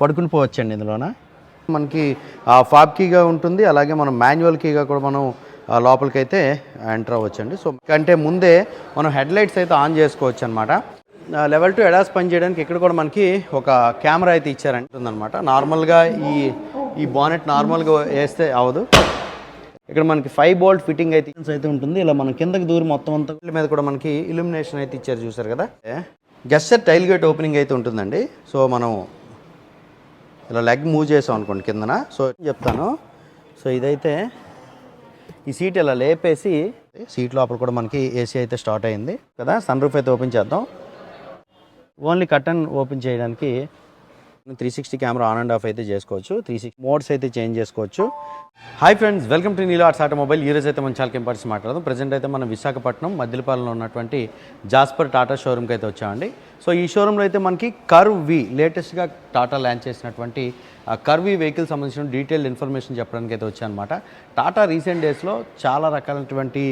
పడుకుని పోవచ్చండి ఇందులోన? మనకి ఫాబ్ కీగా ఉంటుంది అలాగే మనం మాన్యువల్ కీగా కూడా మనం ఆ, లోపలికైతే ఎంటర్ అవ్వచ్చండి. సో కంటే ముందే మనం హెడ్ లైట్స్ అయితే ఆన్ చేసుకోవచ్చు అనమాట లెవెల్ టూ ఎడాస్ పని చేయడానికి ఇక్కడ కూడా మనకి ఒక కెమెరా అయితే ఇచ్చారండి. ఉందన్నమాట నార్మల్గా ఈ ఈ బానెట్ నార్మల్గా వేస్తే అవ్వదు. ఇక్కడ మనకి ఫైవ్ బోల్ట్ ఫిట్టింగ్ అయితే అయితే ఉంటుంది. ఇలా మనం కిందకి దూరి మొత్తం అంతా మీద కూడా మనకి ఇల్యూమినేషన్ అయితే ఇచ్చారు చూసారు కదా. గెస్టర్ టైల్ గేట్ ఓపెనింగ్ అయితే ఉంటుందండి. సో మనం ఇలా లెగ్ మూవ్ చేసాం అనుకోండి కిందన. సో చెప్తాను. సో ఇదైతే ఈ సీట్ ఇలా లేపేసి సీట్ లోపల కూడా మనకి ఏసీ అయితే స్టార్ట్ అయింది కదా. సన్ రూఫ్ అయితే ఓపెన్ చేద్దాం. ఓన్లీ కటన్ ఓపెన్ చేయడానికి three sixty camera on and off అయితే చేసుకోవచ్చు. త్రీ సిక్స్ మోడ్స్ అయితే చేంజ్ చేసుకోవచ్చు. Hi friends welcome to Neelo arts automobile ఈరోజు అయితే మనం చాలా ఇంపార్టెన్స్ మాట్లాడదాం. ప్రజెంట్ అయితే మనం విశాఖపట్నం మద్దిలపాలెంలో ఉన్నటువంటి జాస్పర్ టాటా షోరూమ్కి అయితే వచ్చామండి. సో ఈ షోరూంలో అయితే మనకి కర్వ్ వి లేటెస్ట్గా టాటా లాంచ్ చేసినటువంటి కర్వ్ వి వెహికల్ సంబంధించిన డీటెయిల్డ్ ఇన్ఫర్మేషన్ చెప్పడానికి అయితే వచ్చానమాట. టాటా రీసెంట్ డేస్లో చాలా రకాలైనటువంటి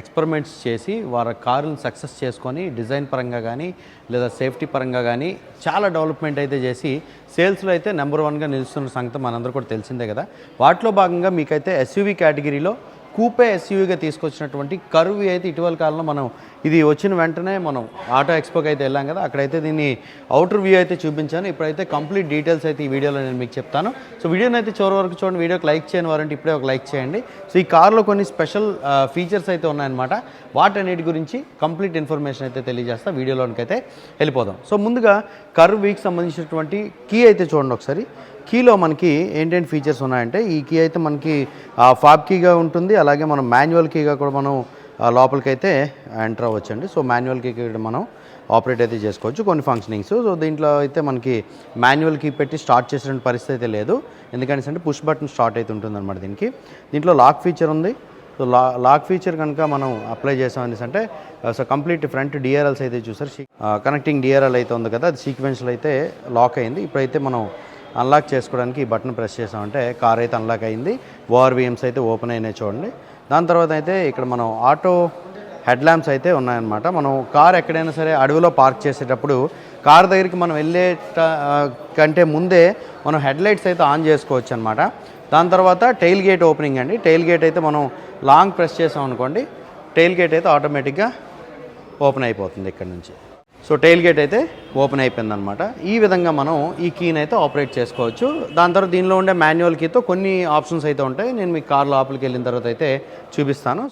ఎక్స్పెరిమెంట్స్ చేసి వారి కారుని సక్సెస్ చేసుకొని డిజైన్ పరంగా కానీ లేదా సేఫ్టీ పరంగా కానీ చాలా డెవలప్మెంట్ అయితే చేసి సేల్స్లో అయితే నెంబర్ వన్గా నిలుస్తున్న సంగతి మనందరూ కూడా తెలిసిందే కదా. వాటిలో భాగంగా మీకైతే ఎస్యూవీ కేటగిరీలో కూపే ఎస్యూవీగా తీసుకొచ్చినటువంటి కరువు అయితే ఇటీవల కాలంలో మనం ఇది వచ్చిన వెంటనే మనం ఆటో ఎక్స్పోకి అయితే వెళ్ళాం కదా అక్కడైతే దీన్ని అవుటర్ వ్యూ అయితే చూపించాను. ఇప్పుడైతే కంప్లీట్ డీటెయిల్స్ అయితే ఈ వీడియోలో నేను మీకు చెప్తాను. సో వీడియోని అయితే చివరి వరకు చూడండి. వీడియోకి లైక్ చేయని వారంటే ఇప్పుడే ఒక లైక్ చేయండి. సో ఈ కార్లో కొన్ని స్పెషల్ ఫీచర్స్ అయితే ఉన్నాయన్నమాట. వాటన్నిటి గురించి కంప్లీట్ ఇన్ఫర్మేషన్ అయితే తెలియజేస్తా. వీడియోలోనికి అయితే వెళ్ళిపోదాం. సో ముందుగా కర్వ్ వీక్ సంబంధించినటువంటి కీ అయితే చూడండి ఒకసారి. కీలో మనకి ఏంటంటే ఫీచర్స్ ఉన్నాయంటే ఈ కీ అయితే మనకి ఫాబ్ కీగా ఉంటుంది అలాగే మనం మాన్యువల్ కీగా కూడా మనం లోపలికైతే ఎంటర్ అవ్వచ్చండి. సో మాన్యువల్ కీ కూడా మనం ఆపరేట్ అయితే చేసుకోవచ్చు కొన్ని ఫంక్షనింగ్స్ సో దీంట్లో అయితే మనకి మాన్యువల్ కీ పెట్టి స్టార్ట్ చేసిన పరిస్థితి అయితే లేదు. ఎందుకంటే అంటే పుష్ బటన్ స్టార్ట్ అయితే ఉంటుంది అనమాట దీనికి. దీంట్లో లాక్ ఫీచర్ ఉంది. సో లా లాక్ ఫీచర్ కనుక మనం అప్లై చేసాం అంటే సో కంప్లీట్ ఫ్రంట్ డిఆర్ఎల్స్ అయితే చూసారు. కనెక్టింగ్ డిఆర్ఎల్ అయితే ఉంది కదా అది సీక్వెన్స్లో అయితే లాక్ అయింది. ఇప్పుడైతే మనం అన్లాక్ చేసుకోవడానికి ఈ బటన్ ప్రెస్ చేసామంటే కార్ అయితే అన్లాక్ అయింది. ఓఆర్విఎమ్స్ అయితే ఓపెన్ అయినాయి చూడండి. దాని తర్వాత అయితే ఇక్కడ మనం ఆటో హెడ్ ల్యాంప్స్ అయితే ఉన్నాయన్నమాట. మనం కార్ ఎక్కడైనా సరే అడవిలో పార్క్ చేసేటప్పుడు కార్ దగ్గరికి మనం వెళ్ళే కంటే ముందే మనం హెడ్ లైట్స్ అయితే ఆన్ చేసుకోవచ్చు అనమాట దాని తర్వాత టైల్ గేట్ ఓపెనింగ్ అండి. టైల్ గేట్ అయితే మనం లాంగ్ ప్రెస్ చేసాం అనుకోండి టైల్ గేట్ అయితే ఆటోమేటిక్గా ఓపెన్ అయిపోతుంది ఇక్కడ నుంచి. సో టైల్ గేట్ అయితే ఓపెన్ అయిపోయింది అనమాట ఈ విధంగా మనం ఈ కీని అయితే ఆపరేట్ చేసుకోవచ్చు. దాని తర్వాత దీనిలో ఉండే మాన్యువల్ కీతో కొన్ని ఆప్షన్స్ అయితే ఉంటాయి. నేను మీ కార్ లోపలికి వెళ్ళిన తర్వాత అయితే చూపిస్తాను.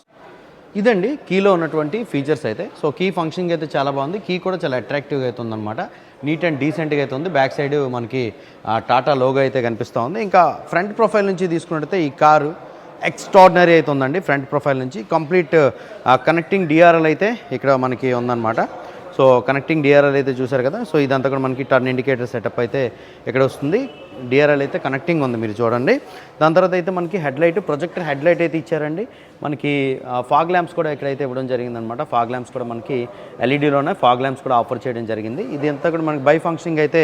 ఇదండి కీలో ఉన్నటువంటి ఫీచర్స్ అయితే. సో కీ ఫంక్షనింగ్ అయితే చాలా బాగుంది. కీ కూడా చాలా అట్రాక్టివ్గా అయితే ఉందన్నమాట. నీట్ అండ్ డీసెంట్గా అయితే ఉంది. బ్యాక్ సైడ్ మనకి టాటా లోగో అయితే కనిపిస్తూ ఉంది. ఇంకా ఫ్రంట్ ప్రొఫైల్ నుంచి తీసుకున్నట్టయితే ఈ కారు ఎక్స్ట్రాడినరీ అయితే ఉందండి. ఫ్రంట్ ప్రొఫైల్ నుంచి కంప్లీట్ కనెక్టింగ్ డిఆర్ఎల్ అయితే ఇక్కడ మనకి ఉందన్నమాట. సో కనెక్టింగ్ డిఆర్ఎల్ అయితే చూసారు కదా సో ఇదంతా కూడా మనకి టర్న్ ఇండికేటర్ సెటప్ అయితే ఇక్కడ వస్తుంది? డిఆర్ఎల్ అయితే కనెక్టింగ్ ఉంది మీరు చూడండి. దాని తర్వాత అయితే మనకి headlight projector headlight అయితే ఇచ్చారండి. మనకి ఫాగ్ ల్యాంప్స్ కూడా ఇక్కడైతే ఇవ్వడం జరిగిందనమాట. ఫాగ్ ల్యాంప్స్ కూడా మనకి ఎల్ఈడిలోనే ఫాగ్ ల్యాంప్స్ కూడా ఆఫర్ చేయడం జరిగింది. ఇది అంతా కూడా మనకి బై ఫంక్షనింగ్ అయితే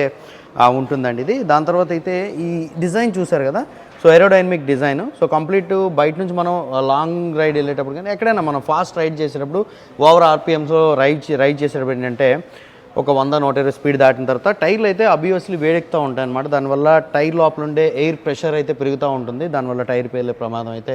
ఉంటుందండి ఇది. దాని తర్వాత అయితే ఈ డిజైన్ చూసారు కదా so aerodynamic design so complete బయట నుంచి మనం uh, లాంగ్ రైడ్ వెళ్ళేటప్పుడు కానీ ఎక్కడైనా మనం ఫాస్ట్ రైడ్ చేసేటప్పుడు ఓవర్ ఆర్పిఎమ్స్లో రైడ్ చే- రైడ్ చేసేటప్పుడు ఏంటంటే ఒక వంద నూట ఇరవై స్పీడ్ దాటిన తర్వాత టైర్లు అయితే అబ్వియస్లీ వేడెక్కుతూ ఉంటాయి అనమాట దానివల్ల టైర్ లోపల ఉండే ఎయిర్ ప్రెషర్ అయితే పెరుగుతూ ఉంటుంది. దానివల్ల టైర్ పేలే ప్రమాదం అయితే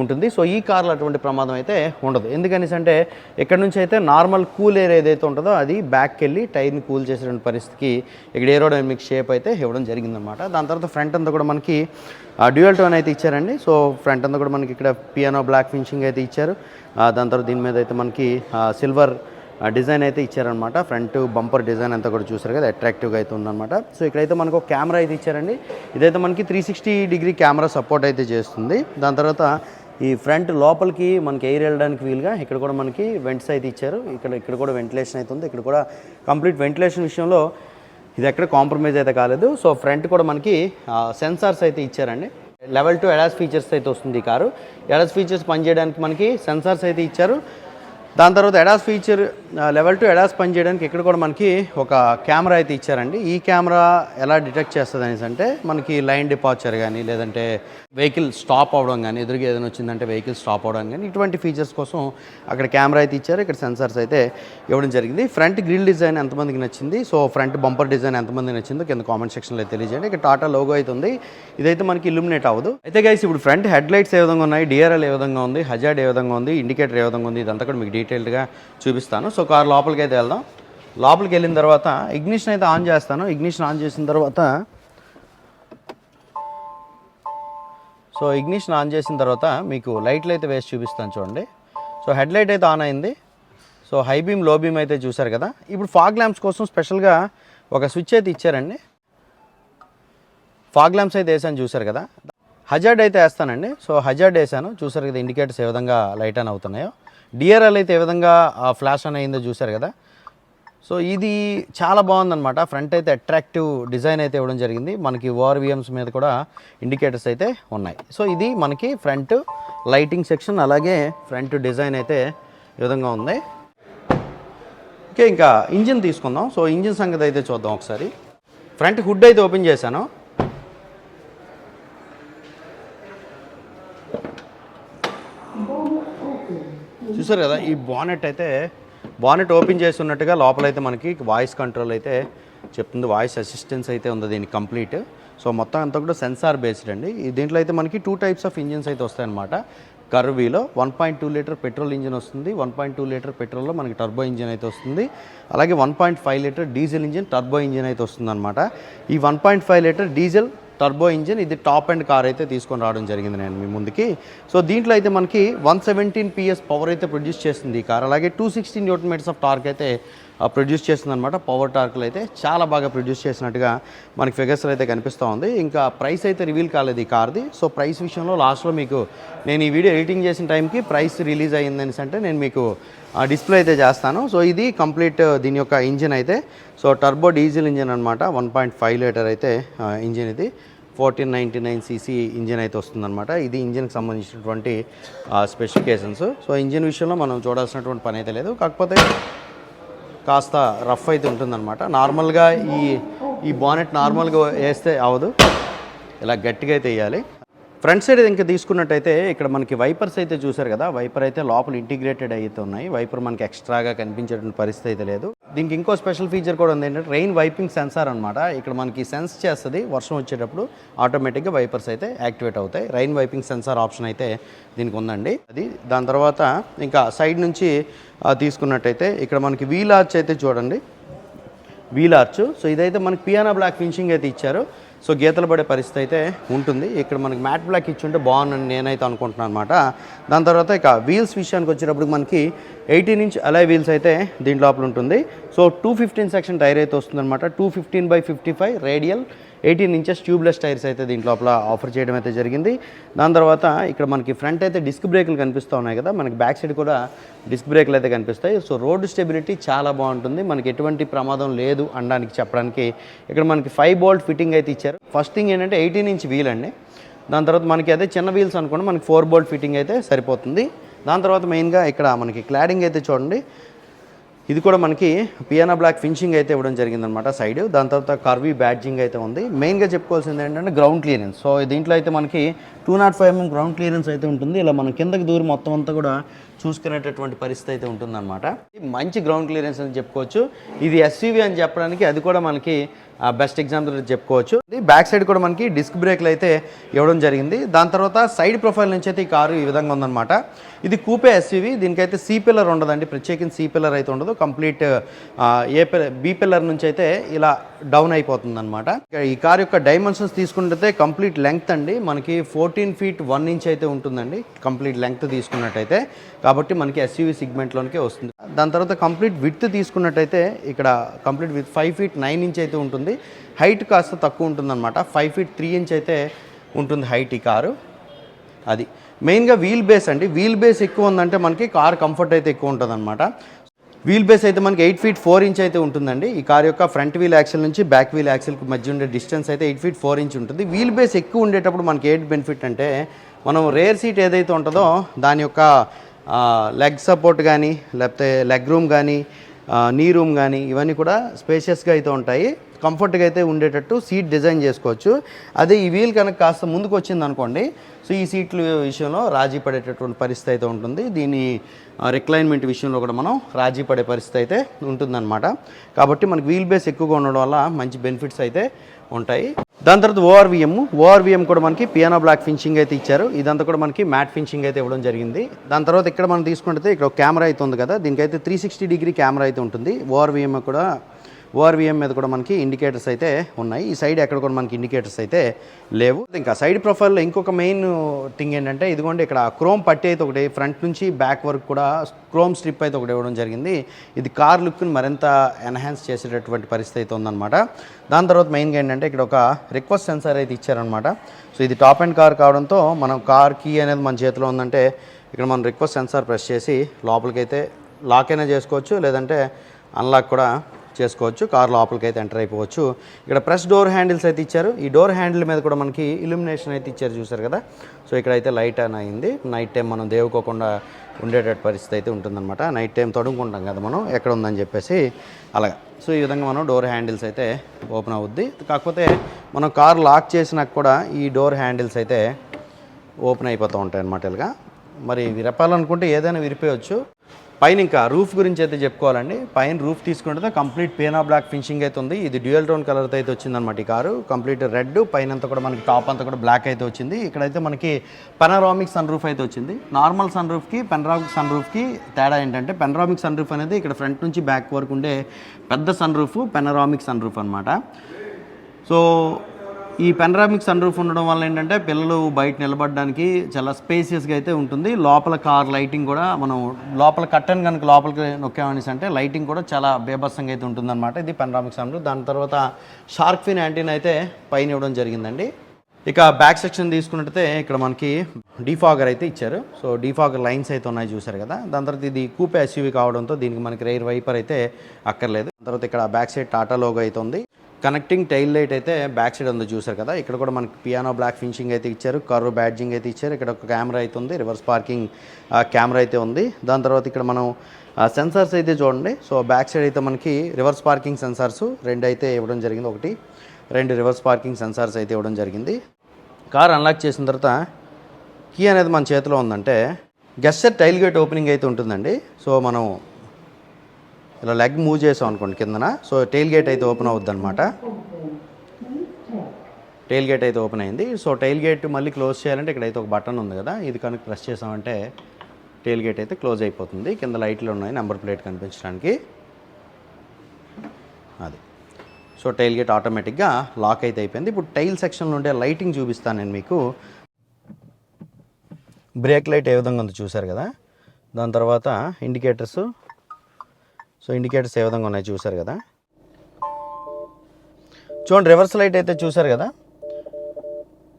ఉంటుంది. సో ఈ కార్లో అటువంటి ప్రమాదం అయితే ఉండదు. ఎందుకనేసి అంటే ఇక్కడ నుంచి అయితే నార్మల్ కూల్ ఎయిర్ ఏదైతే ఉంటుందో అది బ్యాక్కి వెళ్ళి టైర్ని కూల్ చేసేటువంటి పరిస్థితికి ఇక్కడ ఏరోడైనమిక్ షేప్ అయితే ఇవ్వడం జరిగిందనమాట దాని తర్వాత ఫ్రంట్ అంతా కూడా మనకి డ్యూయల్ టోన్ అయితే ఇచ్చారండి. సో ఫ్రంట్ అంతా కూడా మనకి ఇక్కడ పియానో బ్లాక్ ఫినిషింగ్ అయితే ఇచ్చారు. దాని తర్వాత దీని మీద అయితే మనకి సిల్వర్ డిజైన్ అయితే ఇచ్చారనమాట ఫ్రంట్ బంపర్ డిజైన్ అంతా కూడా చూసారు కదా అట్రాక్టివ్గా అయితే ఉందన్నమాట. సో ఇక్కడైతే మనకు ఒక కెమెరా అయితే ఇచ్చారండి. ఇదైతే మనకి three sixty degree camera support అయితే చేస్తుంది. దాని తర్వాత ఈ ఫ్రంట్ లోపలికి మనకి ఎయిర్ వెళ్ళడానికి వీలుగా ఇక్కడ కూడా మనకి వెంట్స్ అయితే ఇచ్చారు. ఇక్కడ ఇక్కడ కూడా వెంటిలేషన్ అయితే ఉంది. ఇక్కడ కూడా కంప్లీట్ వెంటిలేషన్ విషయంలో ఇది ఎక్కడ కాంప్రమైజ్ అయితే కాలేదు. సో ఫ్రంట్ కూడా మనకి సెన్సార్స్ అయితే ఇచ్చారండి. లెవెల్ టూ ఎడాస్ ఫీచర్స్ అయితే వస్తుంది ఈ కారు. ఎడాస్ ఫీచర్స్ పనిచేయడానికి మనకి సెన్సార్స్ అయితే ఇచ్చారు. దాని తర్వాత ADAS feature level two ADAS పని చేయడానికి ఇక్కడ కూడా మనకి ఒక కెమెరా అయితే ఇచ్చారండి. ఈ కెమెరా ఎలా డిటెక్ట్ చేస్తుంది అనేసి అంటే మనకి లైన్ డిపార్చర్ కానీ లేదంటే వెహికల్ స్టాప్ అవ్వడం కానీ ఎదురుగా ఏదైనా వచ్చిందంటే వెహికల్ స్టాప్ అవ్వడం కానీ ఇటువంటి ఫీచర్స్ కోసం అక్కడ కెమెరా అయితే ఇచ్చారు. ఇక్కడ సెన్సార్స్ అయితే ఇవ్వడం జరిగింది. ఫ్రంట్ గ్రిల్ డిజైన్ ఎంతమందికి నచ్చింది? సో ఫ్రంట్ బంపర్ డిజైన్ ఎంతమందికి నచ్చిందో కింద కామెంట్ సెక్షన్లో తెలియజేయండి. ఇక్కడ టాటా లోగో అయితే ఉంది. ఇదైతే మనకి ఇల్యూమినేట్ అవ్వదు. అయితే గైస్ ఇప్పుడు ఫ్రంట్ హెడ్ లైట్స్ ఏ విధంగా ఉన్నాయి? డిఆర్ఎల్ ఏ విధంగా ఉంది? హజార్డ్ ఏ విధంగా ఉంది? ఇండికేటర్ ఏ విధంగా ఉంది? ఇదంతా కూడా మీకు డీటెయిల్డ్గా చూపిస్తాను. సో కార్ లోపలికి అయితే వెళ్దాం. లోపలికి వెళ్ళిన తర్వాత ఇగ్నిషన్ అయితే ఆన్ చేస్తాను. ఇగ్నిషన్ ఆన్ చేసిన తర్వాత సో ఇగ్నిషన్ ఆన్ చేసిన తర్వాత మీకు లైట్లు అయితే వేసి చూపిస్తాను చూడండి. సో హెడ్ లైట్ అయితే ఆన్ అయింది. సో హై బీమ్లో బీమ్ అయితే చూసారు కదా. ఇప్పుడు ఫాగ్ ల్యాంప్స్ కోసం స్పెషల్గా ఒక స్విచ్ అయితే ఇచ్చారండి. ఫాగ్ ల్యాంప్స్ అయితే వేసాను చూసారు కదా. హజార్డ్ అయితే వేస్తానండి. సో హజార్డ్ వేసాను. చూసారు కదా ఇండికేటర్స్ ఏ విధంగా లైట్ ఆన్ అవుతున్నాయో. డిఆర్ఎల్ అయితే ఏ విధంగా ఫ్లాష్ ఆన్ అయిందో చూశారు కదా. సో ఇది చాలా బాగుందన్నమాట. ఫ్రంట్ అయితే అట్రాక్టివ్ డిజైన్ అయితే ఇవ్వడం జరిగింది. మనకి ఓఆర్విఎమ్స్ మీద కూడా ఇండికేటర్స్ అయితే ఉన్నాయి. సో ఇది మనకి ఫ్రంట్ లైటింగ్ సెక్షన్ అలాగే ఫ్రంట్ డిజైన్ అయితే ఈ విధంగా ఉంది. ఓకే ఇంకా ఇంజిన్ తీసుకుందాం. సో ఇంజిన్ సంగతి అయితే చూద్దాం ఒకసారి. ఫ్రంట్ హుడ్ అయితే ఓపెన్ చేశాను. చూసారు కదా ఈ బానెట్ అయితే బానెట్ ఓపెన్ చేసి ఉన్నట్టుగా లోపలైతే మనకి వాయిస్ కంట్రోల్ అయితే చెప్తుంది. వాయిస్ అసిస్టెన్స్ అయితే ఉంది దీనికి కంప్లీట్ సో మొత్తం అంతా కూడా సెన్సార్ బేస్డ్ అండి. దీంట్లో అయితే మనకి టూ టైప్స్ ఆఫ్ ఇంజిన్స్ అయితే వస్తాయన్నమాట. కర్వీలో one point two litre petrol engine వస్తుంది. వన్ పాయింట్ టూ లీటర్ పెట్రోల్లో మనకి టర్బో ఇంజిన్ అయితే వస్తుంది. అలాగే one point five litre diesel engine turbo engine అయితే వస్తుంది ఈ one point five litre diesel turbo engine ఇది టాప్ అండ్ కార్ అయితే తీసుకొని రావడం జరిగింది నేను మీ ముందుకి. సో దీంట్లో అయితే మనకి వన్ సెవెంటీన్ పిఎస్ పవర్ అయితే ప్రొడ్యూస్ చేస్తుంది ఈ కార్ అలాగే two sixteen newton metres of torque అయితే ప్రొడ్యూస్ చేస్తుంది అనమాట పవర్ టార్క్లు అయితే చాలా బాగా ప్రొడ్యూస్ చేసినట్టుగా మనకి ఫిగర్స్ అయితే కనిపిస్తూ ఉంది. ఇంకా ప్రైస్ అయితే రివీల్ కాలేదు ఈ కార్ది సో ప్రైస్ విషయంలో లాస్ట్లో మీకు నేను ఈ వీడియో ఎడిటింగ్ చేసిన టైంకి ప్రైస్ రిలీజ్ అయ్యిందని అంటే నేను మీకు డిస్ప్లే అయితే చేస్తాను. సో ఇది కంప్లీట్ దీని యొక్క ఇంజిన్ అయితే. సో టర్బో డీజిల్ ఇంజిన్ అనమాట వన్ పాయింట్ ఫైవ్ లీటర్ అయితే ఇంజిన్ ఇది. Fourteen ninety nine CC engine అయితే వస్తుందన్నమాట. ఇది ఇంజిన్కి సంబంధించినటువంటి స్పెసిఫికేషన్స్. సో ఇంజిన్ విషయంలో మనం చూడాల్సినటువంటి పని అయితే లేదు. కాకపోతే కాస్త రఫ్ అయితే ఉంటుందన్నమాట. నార్మల్గా ఈ ఈ బానెట్ నార్మల్గా వేస్తే అవదు. ఇలా గట్టిగా అయితే వేయాలి. ఫ్రంట్ సైడ్ ఇంకా తీసుకున్నట్టయితే ఇక్కడ మనకి వైపర్స్ అయితే చూసారు కదా వైపర్ అయితే లోపల ఇంటిగ్రేటెడ్ అయితే ఉన్నాయి. వైపర్ మనకి ఎక్స్ట్రాగా కనిపించేటువంటి పరిస్థితి అయితే లేదు. దీనికి ఇంకో స్పెషల్ ఫీచర్ కూడా ఉంది ఏంటంటే రెయిన్ వైపింగ్ సెన్సార్ అనమాట ఇక్కడ మనకి సెన్స్ చేస్తుంది వర్షం వచ్చేటప్పుడు ఆటోమేటిక్గా వైపర్స్ అయితే యాక్టివేట్ అవుతాయి. రెయిన్ వైపింగ్ సెన్సార్ ఆప్షన్ అయితే దీనికి ఉందండి. అది దాని తర్వాత ఇంకా సైడ్ నుంచి తీసుకున్నట్టయితే ఇక్కడ మనకి వీల్ ఆర్చ్ అయితే చూడండి. Wheel arch. సో ఇదైతే మనకి పియానా బ్లాక్ ఫినిషింగ్ అయితే ఇచ్చారు. సో గీతలు పడే పరిస్థితి అయితే ఉంటుంది. ఇక్కడ మనకి మ్యాట్ బ్లాక్ ఇచ్చి ఉంటే బాగుందని నేనైతే అనుకుంటున్నాను అనమాట దాని తర్వాత ఇక వీల్స్ విషయానికి వచ్చేటప్పుడు మనకి ఎయిటీన్ ఇంచ్ అలై వీల్స్ అయితే దీని లోపల ఉంటుంది. So two fifteen section tyre అయితే వస్తుందన్నమాట. Two fifteen by fifty five radial eighteen inches tubeless tyres అయితే దీని లోపల ఆఫర్ చేయడం అయితే జరిగింది. దాని తర్వాత ఇక్కడ మనకి ఫ్రంట్ అయితే డిస్క్ బ్రేకులు కనిపిస్తూ ఉన్నాయి కదా. మనకి బ్యాక్ సైడ్ కూడా డిస్క్ బ్రేకులు అయితే కనిపిస్తాయి. సో రోడ్ స్టెబిలిటీ చాలా బాగుంటుంది. మనకి ఎటువంటి ప్రమాదం లేదు అనడానికి చెప్పడానికి ఇక్కడ మనకి ఫైవ్ బోల్ట్ ఫిట్టింగ్ అయితే ఇచ్చారు. ఫస్ట్ థింగ్ ఏంటంటే ఎయిటీన్ ఇంచ్ వీల్ అండి. దాని తర్వాత మనకి అదే చిన్న వీల్స్ అనుకోండి మనకి ఫోర్ బోల్ట్ ఫిట్టింగ్ అయితే సరిపోతుంది. దాని తర్వాత మెయిన్గా ఇక్కడ మనకి క్లాడింగ్ అయితే చూడండి. ఇది కూడా మనకి పియానా బ్లాక్ ఫినిషింగ్ అయితే ఇవ్వడం జరిగిందనమాట సైడ్ దాని తర్వాత కర్వీ బ్యాడ్జింగ్ అయితే ఉంది. మెయిన్గా చెప్పుకోవాల్సింది ఏంటంటే గ్రౌండ్ క్లియరెన్స్ సో దీంట్లో అయితే మనకి two nought five mm ground clearance అయితే ఉంటుంది. ఇలా మనం కిందకి దూరం మొత్తం అంతా కూడా చూసుకునేటటువంటి పరిస్థితి అయితే ఉంటుందన్నమాట. మంచి గ్రౌండ్ క్లియరెన్స్ అని చెప్పుకోవచ్చు. ఇది ఎస్యూవి అని చెప్పడానికి అది కూడా మనకి బెస్ట్ ఎగ్జాంపుల్ చెప్పుకోవచ్చు. ఇది బ్యాక్ సైడ్ కూడా మనకి డిస్క్ బ్రేక్లు అయితే ఇవ్వడం జరిగింది. దాని తర్వాత సైడ్ ప్రొఫైల్ నుంచి అయితే ఈ కారు ఈ విధంగా ఉందన్నమాట. ఇది కూపే ఎస్యూవి దీనికైతే సి పిల్లర్ ఉండదండి. ప్రత్యేకించి సి పిల్లర్ అయితే ఉండదు. కంప్లీట్ ఏ బి పిల్లర్ నుంచి అయితే ఇలా డౌన్ అయిపోతుంది అనమాట ఈ కార్ యొక్క డైమెన్షన్స్ తీసుకుంటే కంప్లీట్ లెంగ్త్ అండి. మనకి ఫోర్టీన్ ఫీట్ వన్ ఇంచ్ అయితే ఉంటుందండి. కంప్లీట్ లెంగ్త్ తీసుకున్నట్టయితే. కాబట్టి మనకి ఎస్యూవి సిగ్మెంట్లోనికే వస్తుంది. దాని తర్వాత కంప్లీట్ విత్ తీసుకున్నట్టయితే ఇక్కడ complete with five feet nine inch అయితే ఉంటుంది. హైట్ కాస్త తక్కువ ఉంటుందన్నమాట. ఫైవ్ ఫీట్ త్రీ ఇంచ్ అయితే ఉంటుంది హైట్ ఈ కారు. అది. మెయిన్గా వీల్ బేస్ అండి. వీల్ బేస్ ఎక్కువ ఉందంటే మనకి కార్ కంఫర్ట్ అయితే ఎక్కువ ఉంటుంది అనమాట వీల్ బేస్ అయితే మనకి ఎయిట్ ఫీట్ ఫోర్ ఇంచ్ అయితే ఉంటుందండి. ఈ కార్ యొక్క ఫ్రంట్ వీల్ యాక్సిల్ నుంచి బ్యాక్ వీల్ యాక్సిల్కి మధ్య ఉండే డిస్టెన్స్ అయితే ఎయిట్ ఫీట్ ఫోర్ ఇంచ్ ఉంటుంది. వీల్ బేస్ ఎక్కువ ఉండేటప్పుడు మనకి ఎయిట్ బెనిఫిట్ అంటే మనం రేర్ సీట్ ఏదైతే ఉంటుందో దాని యొక్క లెగ్ సపోర్ట్ కానీ లేకపోతే లెగ్ రూమ్ కానీ నీ రూమ్ కానీ ఇవన్నీ కూడా స్పేషియస్గా అయితే ఉంటాయి. కంఫర్ట్గా అయితే ఉండేటట్టు సీట్ డిజైన్ చేసుకోవచ్చు. అదే ఈ వీల్ కనుక కాస్త ముందుకు వచ్చింది అనుకోండి సో ఈ సీట్ల విషయంలో రాజీ పడేటటువంటి పరిస్థితి అయితే ఉంటుంది. దీని రిక్లైన్మెంట్ విషయంలో కూడా మనం రాజీ పడే పరిస్థితి అయితే ఉంటుందన్నమాట. కాబట్టి మనకి వీల్ బేస్ ఎక్కువగా ఉండడం వల్ల మంచి బెనిఫిట్స్ అయితే ఉంటాయి. దాని తర్వాత ఓఆర్విఎం ఓఆర్విఎం కూడా మనకి పియానో బ్లాక్ ఫినిషింగ్ అయితే ఇచ్చారు. ఇదంతా కూడా మనకి మ్యాట్ ఫినిషింగ్ అయితే ఇవ్వడం జరిగింది. దాని తర్వాత ఇక్కడ మనం తీసుకుంటే ఇక్కడ కెమెరా అయితే ఉంది కదా దీనికైతే త్రీ సిక్స్టీ డిగ్రీ కెమెరా అయితే ఉంటుంది. ఓఆర్విఎం కూడా ఓఆర్విఎం మీద కూడా మనకి ఇండికేటర్స్ అయితే ఉన్నాయి. ఈ సైడ్ ఎక్కడ కూడా మనకి ఇండికేటర్స్ అయితే లేవు. ఇంకా సైడ్ ప్రొఫైల్లో ఇంకొక మెయిన్ థింగ్ ఏంటంటే ఇదిగోండి ఇక్కడ క్రోమ్ పట్టి అయితే ఒకటి ఫ్రంట్ నుంచి బ్యాక్ వరకు కూడా క్రోమ్ స్ట్రిప్ అయితే ఒకటి ఇవ్వడం జరిగింది. ఇది కార్ లుక్ని మరింత ఎన్హాన్స్ చేసేటటువంటి పరిస్థితి అయితే ఉందన్నమాట. దాని తర్వాత మెయిన్గా ఏంటంటే ఇక్కడ ఒక రిక్వెస్ట్ సెన్సార్ అయితే ఇచ్చారనమాట సో ఇది టాప్ అండ్ కార్ కావడంతో మనం కార్ కీ అనేది మన చేతిలో ఉందంటే ఇక్కడ మనం రిక్వెస్ట్ సెన్సార్ ప్రెస్ చేసి లోపలికైతే లాక్ అయినా చేసుకోవచ్చు లేదంటే అన్లాక్ కూడా చేసుకోవచ్చు కార్ లోపలికి అయితే ఎంటర్ అయిపోవచ్చు. ఇక్కడ ప్రెస్ డోర్ హ్యాండిల్స్ అయితే ఇచ్చారు. ఈ డోర్ హ్యాండిల్ మీద కూడా మనకి ఇల్యూమినేషన్ అయితే ఇచ్చారు చూసారు కదా? సో ఇక్కడ అయితే లైట్ అని అయింది. నైట్ టైం మనం దేవుకోకుండా ఉండేటట్టు పరిస్థితి అయితే ఉంటుందన్నమాట. నైట్ టైం తడుముకుంటాం కదా మనం ఎక్కడ ఉందని చెప్పేసి అలాగా. సో ఈ విధంగా మనం డోర్ హ్యాండిల్స్ అయితే ఓపెన్ అవుద్ది. కాకపోతే మనం కార్ లాక్ చేసినాక కూడా ఈ డోర్ హ్యాండిల్స్ అయితే ఓపెన్ అయిపోతూ ఉంటాయి అన్నమాట ఇలాగా. మరి విరపాలనుకుంటే ఏదైనా విరిపేయచ్చు. పైన ఇంకా రూఫ్ గురించి అయితే చెప్పుకోవాలండి. పైన రూఫ్ తీసుకుంటే కంప్లీట్ పేనా బ్లాక్ ఫినిషింగ్ అయితే ఉంది. ఇది డ్యూయల్ టోన్ కలర్తో అయితే వచ్చిందనమాట ఈ కారు. కంప్లీట్ రెడ్ పైన అంతా కూడా మనకి టాప్ అంతా కూడా బ్లాక్ అయితే వచ్చింది. ఇక్కడైతే మనకి పెనరామిక్ సన్ రూఫ్ అయితే వచ్చింది. నార్మల్ సన్ రూఫ్కి పెనరామిక్ సన్ రూఫ్కి తేడా ఏంటంటే పెనరామిక్ సన్ రూఫ్ అనేది ఇక్కడ ఫ్రంట్ నుంచి బ్యాక్ వరకు ఉండే పెద్ద sun roof panoramic sun roof అనమాట సో ఈ పెనరామిక్ సన్ రూఫ్ ఉండడం వల్ల ఏంటంటే పిల్లలు బయట నిలబడడానికి చాలా స్పేసియస్గా అయితే ఉంటుంది. లోపల కార్ లైటింగ్ కూడా మనం లోపల కట్టన్ కనుక లోపలికి నొక్కామనేసి అంటే లైటింగ్ కూడా చాలా బేభత్సంగా అయితే ఉంటుందన్నమాట ఇది పెనరామిక్ సన్ రూఫ్. దాని తర్వాత షార్క్ ఫిన్ యాంటీనా అయితే పైన ఇవ్వడం జరిగిందండి. ఇక బ్యాక్ సెక్షన్ తీసుకున్నట్టయితే ఇక్కడ మనకి డిఫాగర్ అయితే ఇచ్చారు. సో డీఫాగర్ లైన్స్ అయితే ఉన్నాయి చూసారు కదా. దాని తర్వాత ఇది కూపే ఎస్యూవి కావడంతో దీనికి మనకి రైర్ వైపర్ అయితే అక్కర్లేదు. దాని తర్వాత ఇక్కడ బ్యాక్ సైడ్ టాటా లోగో అయితే ఉంది. కనెక్టింగ్ టైల్ లైట్ అయితే బ్యాక్ సైడ్ ఉంది చూసారు కదా. ఇక్కడ కూడా మనకి పియానో బ్లాక్ ఫినిషింగ్ అయితే ఇచ్చారు కర్వ్ బ్యాడ్జింగ్ అయితే ఇచ్చారు. ఇక్కడ ఒక కెమెరా అయితే ఉంది రివర్స్ పార్కింగ్ కెమెరా అయితే ఉంది. దాని తర్వాత ఇక్కడ మనం సెన్సార్స్ అయితే చూడండి. సో బ్యాక్ సైడ్ అయితే మనకి రివర్స్ పార్కింగ్ సెన్సార్స్ రెండు అయితే ఇవ్వడం జరిగింది. ఒకటి రెండు రివర్స్ పార్కింగ్ సెన్సార్స్ అయితే ఇవ్వడం జరిగింది. కార్ అన్లాక్ చేసిన తర్వాత కీ అనేది మన చేతిలో ఉందంటే గెస్టర్ టైల్ గేట్ ఓపెనింగ్ అయితే ఉంటుందండి. సో మనం ఇలా లెగ్ మూవ్ చేసాం అనుకోండి కిందన. సో టైల్ గేట్ అయితే ఓపెన్ అవుద్ది అనమాట టైల్ గేట్ అయితే ఓపెన్ అయింది. సో టైల్ గేట్ మళ్ళీ క్లోజ్ చేయాలంటే ఇక్కడైతే ఒక బటన్ ఉంది కదా. ఇది కనుక ప్రెస్ చేసామంటే టైల్ గేట్ అయితే క్లోజ్ అయిపోతుంది. కింద లైట్లు ఉన్నాయి నెంబర్ ప్లేట్ కనిపించడానికి. అది. సో టైల్ గేట్ ఆటోమేటిక్గా లాక్ అయితే అయిపోయింది. ఇప్పుడు టైల్ సెక్షన్లో ఉండే లైటింగ్ చూపిస్తాను నేను మీకు. బ్రేక్ లైట్ ఏ విధంగా ఉందో చూసారు కదా. దాని తర్వాత ఇండికేటర్స్ సో ఇండికేటర్స్ ఏ విధంగా ఉన్నాయి చూసారు కదా? చూడండి రివర్స్ లైట్ అయితే చూసారు కదా?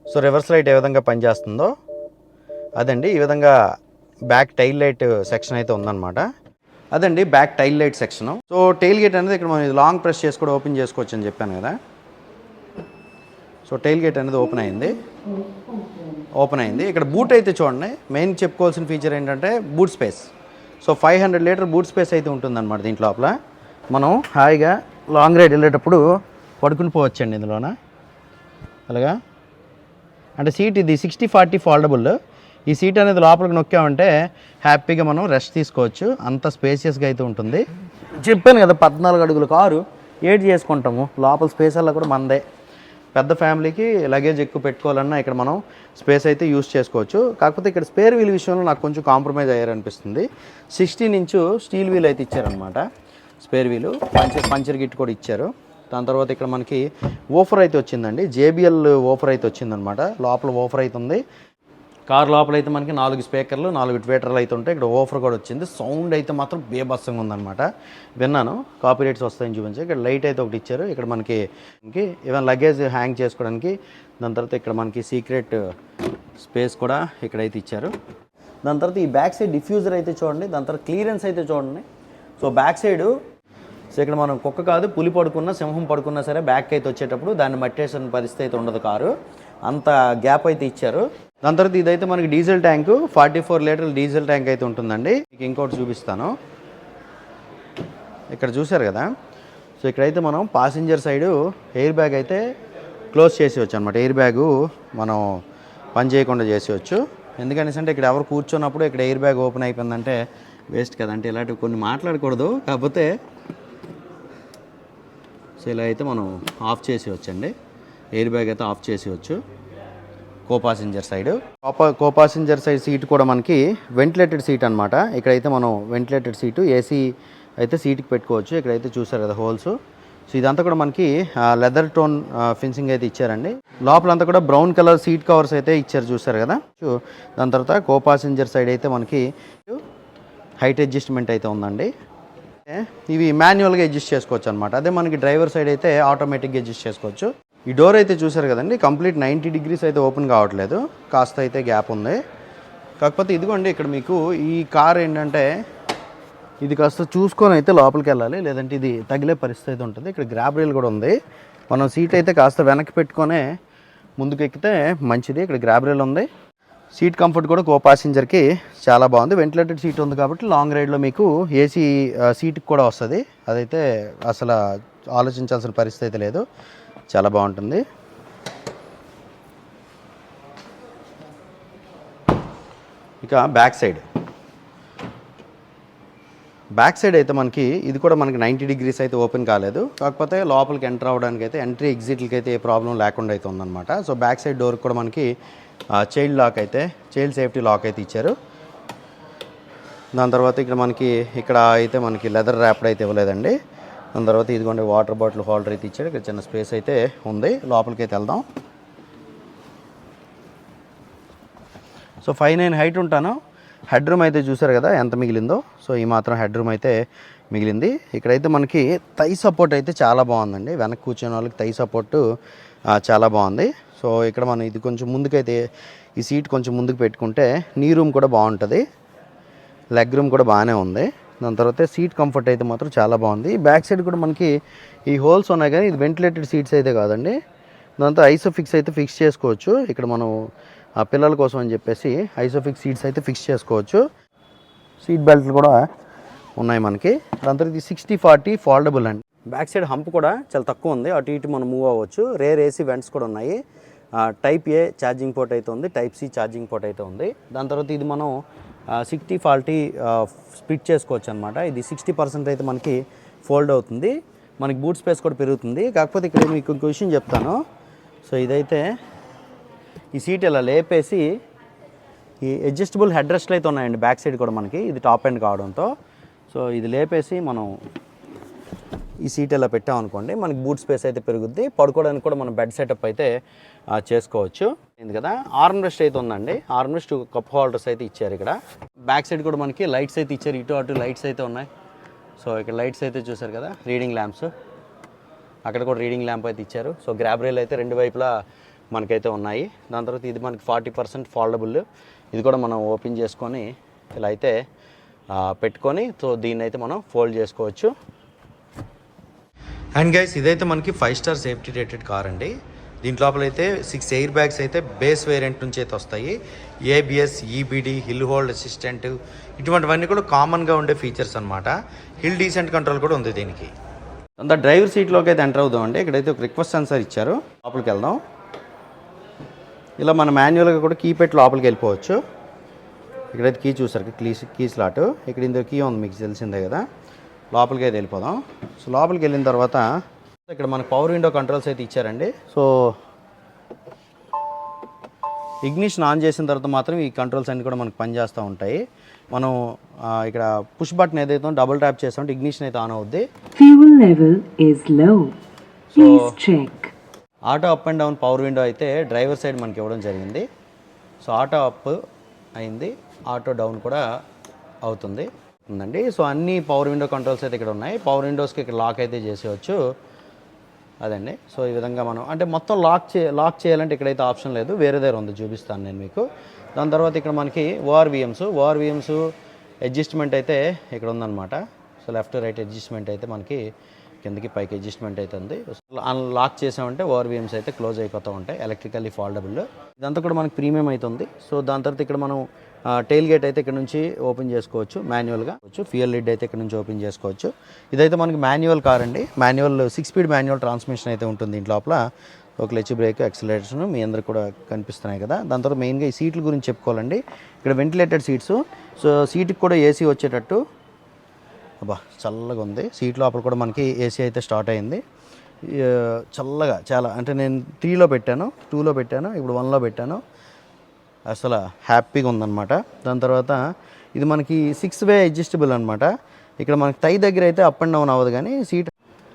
సో రివర్స్ లైట్ ఏ విధంగా పనిచేస్తుందో అదండి ఈ విధంగా బ్యాక్ టైల్ లైట్ సెక్షన్ అయితే ఉందన్నమాట. అదండి back taillight section so tailgate అనేది ఇక్కడ మనం లాంగ్ ప్రెస్ చేసి కూడా ఓపెన్ చేసుకోవచ్చు అని చెప్పాను కదా? సో టైల్ గేట్ అనేది ఓపెన్ అయింది. ఓపెన్ అయింది. ఇక్కడ బూట్ అయితే చూడండి మెయిన్ చెప్పుకోవాల్సిన ఫీచర్ ఏంటంటే boot space so five hundred litre boot space అయితే ఉంటుందన్నమాట దీంట్లో లోపల మనం హాయిగా లాంగ్ రైడ్ వెళ్ళేటప్పుడు పడుకుని పోవచ్చండి ఇందులోన. అలాగా? అంటే సీట్ ఇది సిక్స్టీ ఫార్టీ ఫోల్డబుల్ ఈ సీట్ అనేది లోపలికి నొక్కామంటే హ్యాపీగా మనం రెస్ట్ తీసుకోవచ్చు. అంత స్పేసియస్గా అయితే ఉంటుంది. చెప్పాను కదా పద్నాలుగు అడుగుల కారు. ఏడ్ చేసుకుంటాము? లోపల స్పేస్ అలా కూడా మనదే పెద్ద ఫ్యామిలీకి లగేజ్ ఎక్కువ పెట్టుకోవాలన్నా ఇక్కడ మనం స్పేస్ అయితే యూస్ చేసుకోవచ్చు. కాకపోతే ఇక్కడ స్పేర్ వీల్ విషయంలో నాకు కొంచెం కాంప్రమైజ్ అయ్యారనిపిస్తుంది. సిక్స్టీన్ ఇంచు స్టీల్ వీల్ అయితే ఇచ్చారనమాట స్పేర్ వీలు పంచర్ పంచర్ గిట్ కూడా ఇచ్చారు. దాని తర్వాత ఇక్కడ మనకి ఓఫర్ అయితే వచ్చిందండి. జేబిఎల్ ఓఫర్ అయితే వచ్చిందనమాట లోపల ఓఫర్ అయితే ఉంది. కార్ లోపల అయితే మనకి నాలుగు స్పీకర్లు నాలుగు ట్వేటర్లు అయితే ఉంటాయి. ఇక్కడ ఓఫర్ కూడా వచ్చింది. సౌండ్ అయితే మాత్రం బేబస్సంగా ఉందన్నమాట. విన్నాను. కాపీ రేట్స్ వస్తాయని చూపించి ఇక్కడ లైట్ అయితే ఒకటి ఇచ్చారు. ఇక్కడ మనకి ఈవెన్ లగేజ్ హ్యాంగ్ చేసుకోవడానికి దాని తర్వాత ఇక్కడ మనకి సీక్రెట్ స్పేస్ కూడా ఇక్కడైతే ఇచ్చారు. దాని తర్వాత ఈ బ్యాక్ సైడ్ డిఫ్యూజర్ అయితే చూడండి. దాని తర్వాత క్లియరెన్స్ అయితే చూడండి. సో బ్యాక్ సైడ్ సో ఇక్కడ మనం కుక్క కాదు పులి పడుకున్నా సింహం పడుకున్నా సరే బ్యాక్ అయితే వచ్చేటప్పుడు దాన్ని మట్టేసిన పరిస్థితి అయితే ఉండదు కారు. అంత గ్యాప్ అయితే ఇచ్చారు. దాని తర్వాత ఇదైతే మనకి డీజిల్ ట్యాంకు ఫార్టీ ఫోర్ లీటర్ల డీజిల్ ట్యాంక్ అయితే ఉంటుందండి. మీకు ఇంకోటి చూపిస్తాను. ఇక్కడ చూశారు కదా? సో ఇక్కడైతే మనం పాసింజర్ సైడు ఎయిర్ బ్యాగ్ అయితే క్లోజ్ చేసేయచ్చు అనమాట ఎయిర్ బ్యాగు మనం పని చేయకుండా చేసేయచ్చు. ఎందుకనేసి అంటే ఇక్కడ ఎవరు కూర్చున్నప్పుడు ఇక్కడ ఎయిర్ బ్యాగ్ ఓపెన్ అయిపోయిందంటే వేస్ట్ కదంటే ఇలాంటివి కొన్ని మాట్లాడకూడదు. కాకపోతే సో ఇలా అయితే మనం ఆఫ్ చేసేయచ్చండి. ఎయిర్ బ్యాగ్ అయితే ఆఫ్ చేసేయచ్చు. కో పాసింజర్ సైడ్ కోపా కో పాసింజర్ సైడ్ సీట్ కూడా మనకి వెంటిలేటెడ్ సీట్ అనమాట ఇక్కడైతే మనం వెంటిలేటెడ్ సీటు ఏసీ అయితే సీట్కి పెట్టుకోవచ్చు. ఇక్కడైతే చూసారు కదా హోల్స్ సో ఇదంతా కూడా మనకి లెదర్ టోన్ ఫిన్సింగ్ అయితే ఇచ్చారండి. లోపలంతా కూడా బ్రౌన్ కలర్ సీట్ కవర్స్ అయితే ఇచ్చారు చూసారు కదా. దాని తర్వాత కో పాసింజర్ సైడ్ అయితే మనకి హైట్ అడ్జస్ట్మెంట్ అయితే ఉందండి. ఇవి మాన్యువల్గా అడ్జస్ట్ చేసుకోవచ్చు అనమాట అదే మనకి డ్రైవర్ సైడ్ అయితే ఆటోమేటిక్గా అడ్జస్ట్ చేసుకోవచ్చు. ఈ డోర్ అయితే చూసారు కదండి కంప్లీట్ నైంటీ డిగ్రీస్ అయితే ఓపెన్ కావట్లేదు కాస్త అయితే గ్యాప్ ఉంది. కాకపోతే ఇదిగోండి ఇక్కడ మీకు ఈ కార్ ఏంటంటే ఇది కాస్త చూసుకొని అయితే లోపలికి వెళ్ళాలి లేదంటే ఇది తగిలే పరిస్థితి అయితే ఉంటుంది. ఇక్కడ గ్రాబ్ రైల్ కూడా ఉంది. మనం సీట్ అయితే కాస్త వెనక్కి పెట్టుకొనే ముందుకు ఎక్కితే మంచిది. ఇక్కడ గ్రాబ్ రైల్ ఉంది. సీట్ కంఫర్ట్ కూడా కో ప్యాసింజర్కి చాలా బాగుంది. వెంటిలేటెడ్ సీట్ ఉంది కాబట్టి లాంగ్ రైడ్లో మీకు ఏసీ సీట్కి uh, కూడా వస్తుంది. అదైతే అసలు ఆలోచించాల్సిన పరిస్థితి అయితే లేదు. చాలా బాగుంటుంది. ఇక బ్యాక్ సైడ్. బ్యాక్ సైడ్ అయితే మనకి ఇది కూడా మనకి నైంటీ డిగ్రీస్ అయితే ఓపెన్ కాలేదు. కాకపోతే లోపలికి ఎంటర్ అవ్వడానికి అయితే ఎంట్రీ ఎగ్జిట్లకి అయితే ఏ ప్రాబ్లం లేకుండా అయితే ఉందన్నమాట. సో బ్యాక్ సైడ్ డోర్ కూడా మనకి చైల్డ్ లాక్ అయితే చైల్డ్ సేఫ్టీ లాక్ అయితే ఇచ్చారు. దాని తర్వాత ఇక్కడ మనకి ఇక్కడ అయితే మనకి లెదర్ ర్యాప్డ్ అయితే ఇవ్వలేదండి. దాని తర్వాత ఇదిగోండి వాటర్ బాటిల్ హోల్డర్ అయితే ఇచ్చాడు. ఇక్కడ చిన్న స్పేస్ అయితే ఉంది. లోపలికి అయితే వెళ్దాం. సో ఫైవ్ నైన్ హైట్ ఉంటాను. హెడ్ రూమ్ అయితే చూసారు కదా ఎంత మిగిలిందో. సో ఈ మాత్రం హెడ్ రూమ్ అయితే మిగిలింది. ఇక్కడైతే మనకి తై సపోర్ట్ అయితే చాలా బాగుందండి. వెనక్కి కూర్చునే వాళ్ళకి తై సపోర్ట్ చాలా బాగుంది. సో ఇక్కడ మనం ఇది కొంచెం ముందుకైతే ఈ సీట్ కొంచెం ముందుకు పెట్టుకుంటే నీ రూమ్ కూడా బాగుంటుంది. లెగ్ రూమ్ కూడా బాగానే ఉంది. దాని తర్వాత సీట్ కంఫర్ట్ అయితే మాత్రం చాలా బాగుంది. బ్యాక్ సైడ్ కూడా మనకి ఈ హోల్స్ ఉన్నాయి కానీ ఇది వెంటిలేటెడ్ సీట్స్ అయితే కాదండి. దాంతో ఐసోఫిక్స్ అయితే ఫిక్స్ చేసుకోవచ్చు. ఇక్కడ మనం ఆ పిల్లల కోసం అని చెప్పేసి ఐసోఫిక్స్ సీట్స్ అయితే ఫిక్స్ చేసుకోవచ్చు. సీట్ బెల్ట్లు కూడా ఉన్నాయి మనకి. దాని తర్వాత ఇది సిక్స్టీ ఫార్టీ ఫోల్డబుల్ అండి. బ్యాక్ సైడ్ హంప్ కూడా చాలా తక్కువ ఉంది. అటు ఇటు మనం మూవ్ అవ్వచ్చు. రేర్ ఏసీ వెంట్స్ కూడా ఉన్నాయి. టైప్ ఏ ఛార్జింగ్ పోర్ట్ అయితే ఉంది. టైప్ సి ఛార్జింగ్ పోర్ట్ అయితే ఉంది. దాని తర్వాత ఇది మనం సిక్స్టీ ఫార్టీ స్ప్లిట్ చేసుకోవచ్చు అనమాట ఇది సిక్స్టీ పర్సెంట్ అయితే మనకి ఫోల్డ్ అవుతుంది. మనకి బూట్ స్పేస్ కూడా పెరుగుతుంది. కాకపోతే ఇక్కడ మీకు ఇంకో విషయం చెప్తాను. సో ఇదైతే ఈ సీట్ ఇలా లేపేసి ఈ అడ్జస్టబుల్ హెడ్ రెస్ట్లు అయితే ఉన్నాయండి. బ్యాక్ సైడ్ కూడా మనకి. ఇది టాప్ ఎండ్ కావడంతో. సో ఇది లేపేసి మనం ఈ సీట్ ఇలా పెట్టామనుకోండి మనకి బూట్ స్పేస్ అయితే పెరుగుద్ది. పడుకోవడానికి కూడా మనం బెడ్ సెటప్ అయితే చేసుకోవచ్చు. ఇది కదా ఆర్మ్ రెస్ట్ అయితే ఉందండి. ఆర్మ్ రెస్ట్ కప్ హోల్డర్స్ అయితే ఇచ్చారు ఇక్కడ. బ్యాక్ సైడ్ కూడా మనకి లైట్స్ అయితే ఇచ్చారు. ఇటు అటు లైట్స్ అయితే ఉన్నాయి. సో ఇక్కడ లైట్స్ అయితే చూసారు కదా రీడింగ్ ల్యాంప్స్ అక్కడ కూడా రీడింగ్ ల్యాంప్ అయితే ఇచ్చారు. సో గ్రాబ్ రైల్ అయితే రెండు వైపులా మనకైతే ఉన్నాయి. దాని తర్వాత ఇది మనకి ఫార్టీ పర్సెంట్ ఫాల్డబుల్ ఇది కూడా మనం ఓపెన్ చేసుకొని ఇలా అయితే పెట్టుకొని సో దీన్ని అయితే మనం ఫోల్డ్ చేసుకోవచ్చు. అండ్ గైస్ ఇదైతే మనకి five star safety rated car అండి. దీంట్ లోపల అయితే సిక్స్ ఎయిర్ బ్యాగ్స్ అయితే బేస్ వేరియంట్ నుంచి అయితే వస్తాయి ABS EBD hill hold assistant ఇటువంటివన్నీ కూడా కామన్గా ఉండే ఫీచర్స్ అనమాట హిల్ డీసెంట్ కంట్రోల్ కూడా ఉంది దీనికి. అంత డ్రైవర్ సీట్లోకి అయితే ఎంటర్ అవుదాం అండి ఇక్కడైతే ఒక రిక్వెస్ట్ సెన్సార్ ఇచ్చారు. లోపలికి వెళ్దాం. ఇలా మన మాన్యువల్గా కూడా కీ పెట్టి లోపలికి వెళ్ళిపోవచ్చు. ఇక్కడైతే కీ చూసారు. కీ కీ స్లాట్ ఇక్కడ ఇందులో కీ ఉంది. మీకు తెలిసిందే కదా. లోపలికి అయితే వెళ్ళిపోదాం. సో లోపలికి వెళ్ళిన తర్వాత ఇక్కడ మనకు పవర్ విండో కంట్రోల్స్ అయితే ఇచ్చారండి. సో ఇగ్నిషన్ ఆన్ చేసిన తర్వాత మాత్రం ఈ కంట్రోల్స్ అన్ని కూడా మనకు పనిచేస్తూ ఉంటాయి. మనం ఇక్కడ పుష్ బటన్ ఏదైతే డబుల్ ట్యాప్ చేస్తామంటే ఇగ్నిషన్ అయితే ఆన్ అవుద్ది. Auto up and down power window అయితే డ్రైవర్ సైడ్ మనకి ఇవ్వడం జరిగింది. సో ఆటో అప్ అయింది ఆటో డౌన్ కూడా అవుతుంది. ఉందండి. సో అన్ని పవర్ విండో కంట్రోల్స్ అయితే ఇక్కడ ఉన్నాయి పవర్ విండోస్కి ఇక్కడ లాక్ అయితే చేసేయచ్చు. అదండి. సో ఈ విధంగా మనం అంటే మొత్తం లాక్ చే లాక్ చేయాలంటే ఇక్కడైతే ఆప్షన్ లేదు. వేరే దగ్గర ఉంది చూపిస్తాను నేను మీకు. దాని తర్వాత ఇక్కడ మనకి ఓఆర్విఎమ్స్ ఓఆర్విఎమ్స్ అడ్జస్ట్మెంట్ అయితే ఇక్కడ ఉందన్నమాట. సో లెఫ్ట్ రైట్ అడ్జస్ట్మెంట్ అయితే మనకి కిందకి పైకి అడ్జస్ట్మెంట్ ఉంది. లాక్ చేసామంటే ఓవర్ వీఎమ్స్ అయితే క్లోజ్ అయిపోతూ ఉంటాయి ఎలక్ట్రికల్లీ ఫాల్డబుల్ ఇదంతా కూడా మనకి ప్రీమియం అవుతుంది సో దాని తర్వాత ఇక్కడ మనం టైల్ గేట్ అయితే ఇక్కడ నుంచి ఓపెన్ చేసుకోవచ్చు మాన్యువల్గా ఫ్యూయల్ లిడ్ అయితే ఇక్కడ నుంచి ఓపెన్ చేసుకోవచ్చు. ఇదైతే మనకి మాన్యువల్ కార్ అండి. Manual six speed manual transmission అయితే ఉంటుంది దీంట్ లోపల. ఒక క్లచ్ బ్రేక్ యాక్సిలరేషన్ మీ అందరికి కూడా కనిపిస్తున్నాయి కదా. దాని తర్వాత మెయిన్గా ఈ సీట్ల గురించి చెప్పుకోవాలండి. ఇక్కడ వెంటిలేటెడ్ సీట్స్ సో సీట్కి కూడా ఏసీ వచ్చేటట్టు. అబ్బా చల్లగా ఉంది. సీట్ లోపల కూడా మనకి ఏసీ అయితే స్టార్ట్ అయింది. చల్లగా చాలా అంటే నేను త్రీలో పెట్టాను టూలో పెట్టాను ఇప్పుడు వన్లో పెట్టాను. అసలు హ్యాపీగా ఉందన్నమాట. దాని తర్వాత ఇది మనకి సిక్స్ వే అడ్జస్టబుల్ అనమాట ఇక్కడ మనకి టై దగ్గర అయితే అప్ అండ్ డౌన్ అవ్వదు కానీ సీట్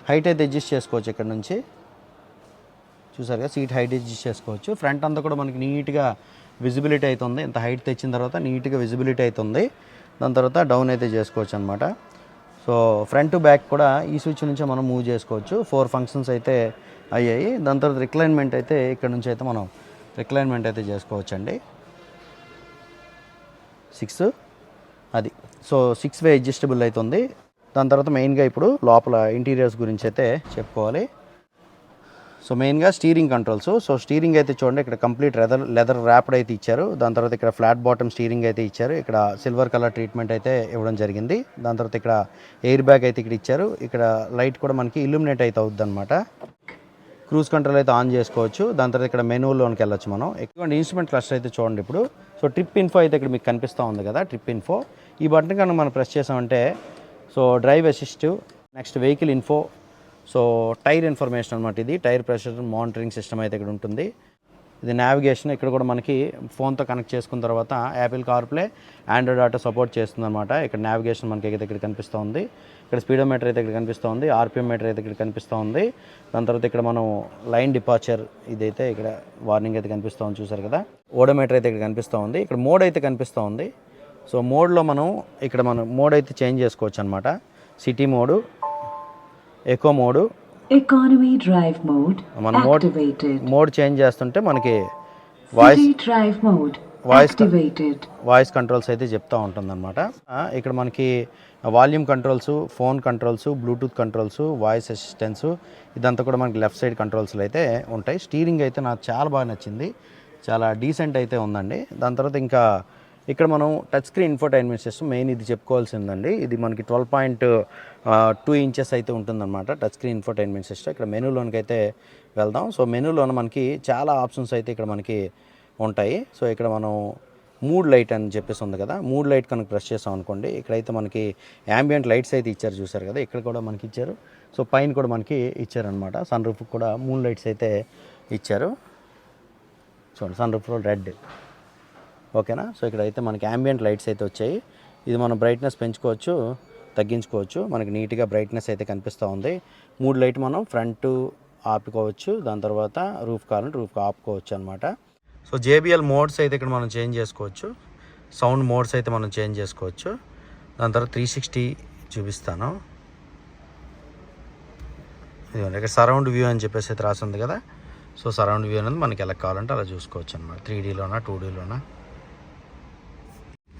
హైట్ అయితే అడ్జస్ట్ చేసుకోవచ్చు ఇక్కడ నుంచి. చూసారు కదా సీట్ హైట్ అడ్జస్ట్ చేసుకోవచ్చు. ఫ్రంట్ అంతా కూడా మనకి నీట్గా విజిబిలిటీ అవుతుంది ఇంత హైట్ తెచ్చిన తర్వాత నీట్గా విజిబిలిటీ అవుతుంది దాని తర్వాత డౌన్ అయితే చేసుకోవచ్చు అనమాట సో ఫ్రంట్ టు బ్యాక్ కూడా ఈ స్విచ్ నుంచే మనం మూవ్ చేసుకోవచ్చు. ఫోర్ ఫంక్షన్స్ అయితే అయ్యాయి. దాని తర్వాత రిక్లైన్మెంట్ అయితే ఇక్కడ నుంచి అయితే మనం రిక్లైన్మెంట్ అయితే చేసుకోవచ్చండి. సిక్స్ అది. సో సిక్స్ వే అడ్జస్టబుల్ అవుతుంది దాని తర్వాత మెయిన్గా ఇప్పుడు లోపల ఇంటీరియర్స్ గురించి అయితే చెప్పుకోవాలి. సో మెయిన్గా స్టీరింగ్ కంట్రోల్స్ సో స్టీరింగ్ అయితే చూడండి ఇక్కడ కంప్లీట్ లెదర్ లెదర్ ర్యాప్డ్ అయితే ఇచ్చారు. దాని తర్వాత ఇక్కడ ఫ్లాట్ బాటమ్ స్టీరింగ్ అయితే ఇచ్చారు. ఇక్కడ సిల్వర్ కలర్ ట్రీట్మెంట్ అయితే ఇవ్వడం జరిగింది. దాని తర్వాత ఇక్కడ ఎయిర్ బ్యాగ్ అయితే ఇక్కడ ఇచ్చారు. ఇక్కడ లైట్ కూడా మనకి ఇల్యూమినేట్ అయితే అవుద్ది అనమాట క్రూజ్ కంట్రోల్ అయితే ఆన్ చేసుకోవచ్చు. దాని తర్వాత ఇక్కడ మెనూలోనికి వెళ్ళొచ్చు మనం. ఎక్కువ ఇన్స్ట్రుమెంట్ క్లస్టర్ అయితే చూడండి ఇప్పుడు. సో ట్రిప్ ఇన్ఫో అయితే ఇక్కడ మీకు కనిపిస్తూ ఉంది కదా ట్రిప్ ఇన్ఫో ఈ బటన్ కనుక మనం ప్రెస్ చేసామంటే so drive assist next vehicle info so tyre information అనమాట ఇది. టైర్ ప్రెషర్ మానిటరింగ్ సిస్టమ్ అయితే ఇక్కడ ఉంటుంది. ఇది నావిగేషన్ ఇక్కడ కూడా మనకి ఫోన్తో కనెక్ట్ చేసుకున్న తర్వాత Apple CarPlay Android auto support చేస్తుంది అనమాట ఇక్కడ నావిగేషన్ మనకి అయితే ఇక్కడ కనిపిస్తూ ఉంది ఇక్కడ స్పీడోమీటర్ అయితే ఇక్కడ కనిపిస్తూ ఉంది ఆర్పిఎం మీటర్ అయితే ఇక్కడ కనిపిస్తూ ఉంది దాని తర్వాత ఇక్కడ మనం లైన్ డిపార్చర్ ఇదైతే ఇక్కడ వార్నింగ్ అయితే కనిపిస్తూ ఉంది చూసారు కదా. ఓడోమీటర్ అయితే ఇక్కడ కనిపిస్తూ ఉంది ఇక్కడ మోడ్ అయితే కనిపిస్తూ ఉంది సో మోడ్లో మనం ఇక్కడ మనం మోడ్ అయితే చేంజ్ చేసుకోవచ్చు అనమాట city mode eco mode Economy drive mode మన మోడ్. మోడ్ చేంజ్ చేస్తుంటే మనకి voice Voice co- activated. Voice controls అయితే చెప్తా ఉంటుందన్నమాట ఇక్కడ మనకి volume controls phone controls Bluetooth controls voice assistance ఇదంతా కూడా మనకి లెఫ్ట్ సైడ్ కంట్రోల్స్లో అయితే ఉంటాయి స్టీరింగ్ అయితే నాకు చాలా బాగా నచ్చింది చాలా డీసెంట్ అయితే ఉందండి దాని తర్వాత ఇంకా ఇక్కడ మనం touch screen infotainment system main ఇది చెప్పుకోవాల్సిందండి. ఇది మనకి ట్వెల్వ్ పాయింట్ టూ ఇంచెస్ అయితే ఉంటుందన్నమాట టచ్ స్క్రీన్ ఇన్ఫోటైన్మెంట్ సిస్టమ్ ఇక్కడ మెనూలోనికి అయితే వెళ్దాం. సో మెనూలోన మనకి చాలా ఆప్షన్స్ అయితే ఇక్కడ మనకి ఉంటాయి. సో ఇక్కడ మనం మూడ్ లైట్ అని చెప్పేసి ఉంది కదా. మూడ్ లైట్ కనుక ప్రెస్ చేసాం అనుకోండి ఇక్కడైతే మనకి యాంబియంట్ లైట్స్ అయితే ఇచ్చారు చూసారు కదా. ఇక్కడ కూడా మనకి ఇచ్చారు. సో పైన కూడా మనకి ఇచ్చారనమాట సన్ రూఫ్ కూడా మూన్ లైట్స్ అయితే ఇచ్చారు. చూడండి సన్ రూఫ్లో రెడ్ ఓకేనా? సో ఇక్కడ అయితే మనకి యాంబియంట్ లైట్స్ అయితే వచ్చాయి. ఇది మనం బ్రైట్నెస్ పెంచుకోవచ్చు తగ్గించుకోవచ్చు. మనకి నీట్గా బ్రైట్నెస్ అయితే కనిపిస్తూ ఉంది. మూడు లైట్ మనం ఫ్రంట్ ఆపుకోవచ్చు. దాని తర్వాత రూఫ్ కావాలంటే రూఫ్ ఆపుకోవచ్చు అనమాట సో జేబిఎల్ మోడ్స్ అయితే ఇక్కడ మనం చేంజ్ చేసుకోవచ్చు. సౌండ్ మోడ్స్ అయితే మనం చేంజ్ చేసుకోవచ్చు. దాని తర్వాత త్రీ సిక్స్టీ చూపిస్తాను. ఇదిగోండి ఇక్కడ సరౌండ్ వ్యూ అని చెప్పేసి అయితే రాసింది కదా. సో సరౌండ్ వ్యూ అనేది మనకి ఎలా కావాలంటే అలా చూసుకోవచ్చు అనమాట త్రీ డీలోనా టూ డీలోనా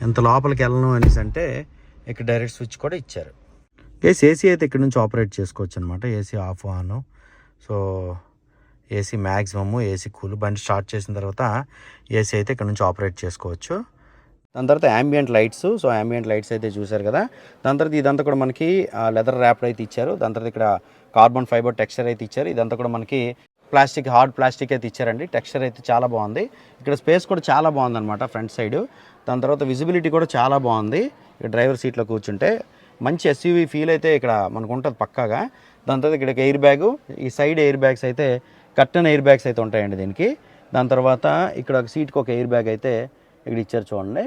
ఎంత లోపలికి వెళ్ళను అనేసి అంటే ఇక్కడ డైరెక్ట్ స్విచ్ కూడా ఇచ్చారు. ఏసీ ఏసీ అయితే ఇక్కడ నుంచి ఆపరేట్ చేసుకోవచ్చు అనమాట AC off on. So AC maximum AC cool. బండి స్టార్ట్ చేసిన తర్వాత ఏసీ అయితే ఇక్కడ నుంచి ఆపరేట్ చేసుకోవచ్చు. దాని తర్వాత ambient lights so ambient lights అయితే చూశారు కదా. దాని తర్వాత ఇదంతా కూడా మనకి లెదర్ ర్యాప్డ్ అయితే ఇచ్చారు. దాని తర్వాత ఇక్కడ కార్బన్ ఫైబర్ టెక్స్చర్ అయితే ఇచ్చారు. ఇదంతా కూడా మనకి ప్లాస్టిక్ హార్డ్ ప్లాస్టిక్ అయితే ఇచ్చారండి. టెక్స్చర్ అయితే చాలా బాగుంది. ఇక్కడ స్పేస్ కూడా చాలా బాగుంది అనమాట ఫ్రంట్ సైడ్ దాని తర్వాత విజిబిలిటీ కూడా చాలా బాగుంది. ఇక్కడ డ్రైవర్ సీట్లో కూర్చుంటే మంచి ఎస్యూవీ ఫీల్ అయితే ఇక్కడ మనకు ఉంటుంది పక్కాగా. దాని తర్వాత ఇక్కడ ఎయిర్ బ్యాగ్ ఈ సైడ్ ఎయిర్ బ్యాగ్స్ అయితే కట్టన్ ఎయిర్ బ్యాగ్స్ అయితే ఉంటాయండి దీనికి. దాని తర్వాత ఇక్కడ ఒక సీట్కి ఒక ఎయిర్ బ్యాగ్ అయితే ఇక్కడ ఇచ్చారు చూడండి.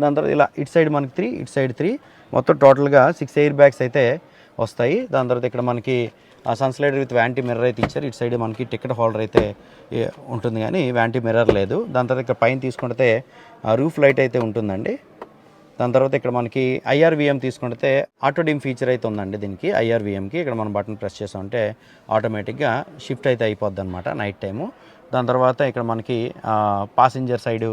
దాని తర్వాత ఇలా ఇటు సైడ్ మనకి త్రీ ఇటు సైడ్ త్రీ మొత్తం టోటల్గా సిక్స్ ఎయిర్ బ్యాగ్స్ అయితే వస్తాయి. దాని తర్వాత ఇక్కడ మనకి sun slider with vanity mirror అయితే ఇచ్చారు. ఇటు సైడ్ మనకి టికెట్ హోల్డర్ అయితే ఉంటుంది కానీ వ్యాంటీ మిర్రర్ లేదు. దాని తర్వాత ఇక్కడ పైన తీసుకుంటే రూఫ్ లైట్ అయితే ఉంటుందండి. దాని తర్వాత ఇక్కడ మనకి ఐఆర్విఎం తీసుకుంటే ఆటో డిమ్ ఫీచర్ అయితే ఉందండి దీనికి. ఐఆర్విఎంకి ఇక్కడ మనం బటన్ ప్రెస్ చేసామంటే ఆటోమేటిక్గా షిఫ్ట్ అయితే అయిపోద్ది అనమాట నైట్ టైము. దాని తర్వాత ఇక్కడ మనకి పాసింజర్ సైడ్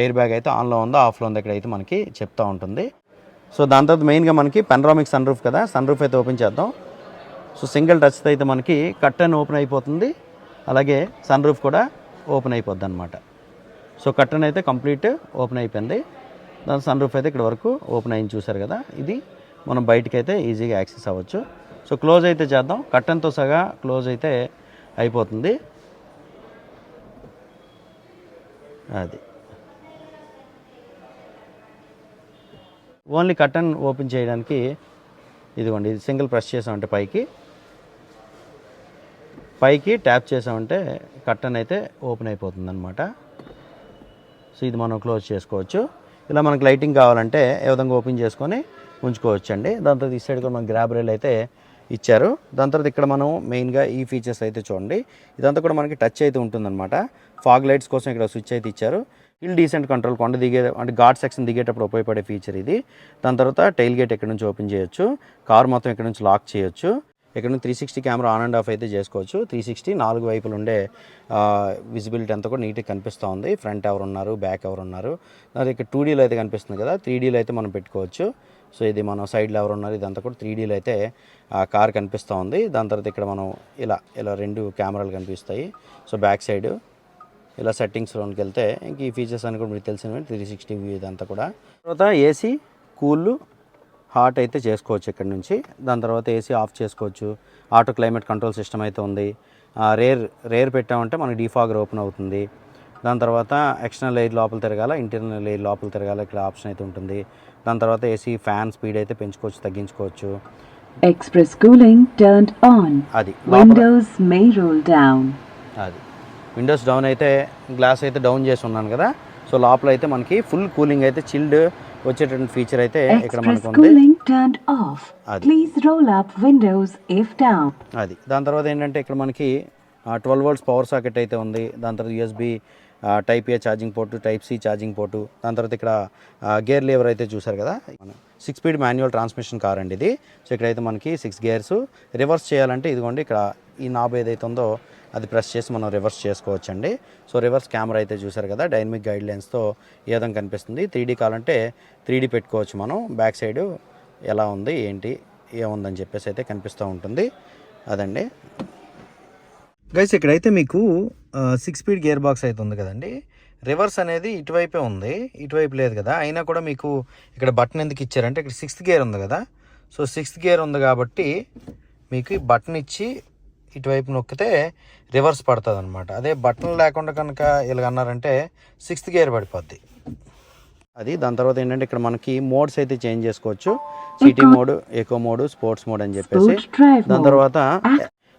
ఎయిర్ బ్యాగ్ అయితే ఆన్లో ఉందో ఆఫ్లో ఉందో ఇక్కడ అయితే మనకి చెప్తూ ఉంటుంది. సో దాని తర్వాత మెయిన్గా మనకి పెన్రామిక్ సన్ రూఫ్ కదా సన్ రూఫ్ అయితే ఓపెన్ చేద్దాం. సో సింగిల్ టచ్ అయితే మనకి కట్టన్ ఓపెన్ అయిపోతుంది. అలాగే సన్ రూఫ్ కూడా ఓపెన్ అయిపోద్ది అనమాట సో కట్టన్ అయితే కంప్లీట్ ఓపెన్ అయిపోయింది. దాని సన్ రూఫ్ అయితే ఇక్కడ వరకు ఓపెన్ అయింది చూసారు కదా. ఇది మనం బయటకైతే అయితే ఈజీగా యాక్సెస్ అవ్వచ్చు. సో క్లోజ్ అయితే చేద్దాం. కట్టన్తో సగా క్లోజ్ అయితే అయిపోతుంది. అది. ఓన్లీ కట్టన్ ఓపెన్ చేయడానికి ఇదిగోండి ఇది సింగిల్ ప్రెస్ చేసామంటే పైకి. పైకి ట్యాప్ చేసామంటే కట్టన్ అయితే ఓపెన్ అయిపోతుంది అనమాట సో ఇది మనం క్లోజ్ చేసుకోవచ్చు. ఇలా మనకు లైటింగ్ కావాలంటే ఏ విధంగా ఓపెన్ చేసుకొని ఉంచుకోవచ్చు అండి దాని తర్వాత ఈ సైడ్ కూడా మనకు గ్రాబ్ రైల్ అయితే ఇచ్చారు. దాని తర్వాత ఇక్కడ మనం మెయిన్గా ఈ ఫీచర్స్ అయితే చూడండి. ఇదంతా కూడా మనకి టచ్ అయితే ఉంటుందన్నమాట. ఫాగ్ లైట్స్ కోసం ఇక్కడ స్విచ్ అయితే ఇచ్చారు. హిల్ డీసెంట్ కంట్రోల్ కొండ దిగే అంటే ఘాట్ సెక్షన్ దిగేటప్పుడు ఉపయోగపడే ఫీచర్ ఇది. దాని తర్వాత టైల్ గేట్ ఎక్కడి నుంచి ఓపెన్ చేయొచ్చు? కార్ మొత్తం ఇక్కడ నుంచి లాక్ చేయొచ్చు? ఇక్కడ నుంచి three sixty camera on and off అయితే చేసుకోవచ్చు. త్రీ సిక్స్టీ నాలుగు వైపులు ఉండే విజిబిలిటీ అంతా కూడా నీట్గా కనిపిస్తూ ఉంది. ఫ్రంట్ ఎవరు ఉన్నారు బ్యాక్ ఎవరు ఉన్నారు. అది ఇక్కడ టూ డీలో అయితే కనిపిస్తుంది కదా త్రీ డీలో అయితే మనం పెట్టుకోవచ్చు. సో ఇది మనం సైడ్లో ఎవరు ఉన్నారు ఇదంతా కూడా త్రీ డీలో అయితే ఆ కార్ కనిపిస్తూ ఉంది. దాని తర్వాత ఇక్కడ మనం ఇలా ఇలా రెండు కెమెరాలు కనిపిస్తాయి. సో బ్యాక్ సైడ్ ఇలా సెట్టింగ్స్లోకి వెళ్తే ఇంక ఈ ఫీచర్స్ అని కూడా మీకు తెలిసినవి త్రీ సిక్స్టీ వ్యూ ఇదంతా కూడా. తర్వాత ఏసీ కూల్ హాట్ అయితే చేసుకోవచ్చు ఇక్కడ నుంచి. దాని తర్వాత ఏసీ ఆఫ్ చేసుకోవచ్చు. ఆటో క్లైమేట్ కంట్రోల్ సిస్టమ్ అయితే ఉంది. రేర్ రేర్ పెట్టామంటే మనకి డీఫాగర్ ఓపెన్ అవుతుంది. దాని తర్వాత ఎక్స్టర్నల్ ఎయిర్ లోపల తిరగాల ఇంటర్నల్ ఎయిర్ లోపల తిరగాల ఇక్కడ ఆప్షన్ అయితే ఉంటుంది. దాని తర్వాత ఏసీ ఫ్యాన్ స్పీడ్ అయితే పెంచుకోవచ్చు తగ్గించుకోవచ్చు. Express cooling turned on. అది Windows may roll down. అది. విండోస్ డౌన్ అయితే గ్లాస్ అయితే డౌన్ చేసి ఉన్నాను కదా. సో లోపల అయితే మనకి ఫుల్ కూలింగ్ అయితే చిల్డ్ వచ్చేటువంటి ఫీచర్ అయితే ఇక్కడ మనకు ఉంది. అది. దాని తర్వాత ఏంటంటే ఇక్కడ మనకి ట్వెల్వ్ వోల్ట్స్ పవర్ సాకెట్ అయితే ఉంది. దాని తర్వాత USB type A charging port type C charging port దాని తర్వాత ఇక్కడ గేర్ లీవర్ అయితే చూసారు కదా? Six speed manual transmission car అండి ఇది. సో ఇక్కడైతే మనకి సిక్స్ గేర్స్ రివర్స్ చేయాలంటే ఇదిగోండి ఇక్కడ ఈ నాబ్ ఏదైతే ఉందో అది ప్రెస్ చేసి మనం రివర్స్ చేసుకోవచ్చు అండి సో రివర్స్ కెమెరా అయితే చూసారు కదా డైనమిక్ గైడ్ లైన్స్తో ఏ విధంగా కనిపిస్తుంది. త్రీ డీ కావాలంటే త్రీ డీ పెట్టుకోవచ్చు మనం. బ్యాక్ సైడ్ ఎలా ఉంది ఏంటి ఏముందని చెప్పేసి అయితే కనిపిస్తూ ఉంటుంది. అదండి. గైస్ ఇక్కడైతే మీకు సిక్స్ స్పీడ్ గేర్ బాక్స్ అయితే ఉంది కదండి. రివర్స్ అనేది ఇటువైపే ఉంది. ఇటువైపు లేదు కదా. అయినా కూడా మీకు ఇక్కడ బటన్ ఎందుకు ఇచ్చారంటే ఇక్కడ సిక్స్త్ గేర్ ఉంది కదా. సో సిక్స్త్ గేర్ ఉంది కాబట్టి మీకు ఈ బటన్ ఇచ్చి ఇటువైపు నొక్కితే రివర్స్ పడుతుంది అనమాట అదే బటన్ లేకుండా కనుక ఇలాగ అన్నారంటే సిక్స్త్ గేర్ పడిపోద్ది. అది దాని తర్వాత ఏంటంటే ఇక్కడ మనకి మోడ్స్ అయితే చేంజ్ చేసుకోవచ్చు. City mode eco mode sports mode అని చెప్పేసి. దాని. తర్వాత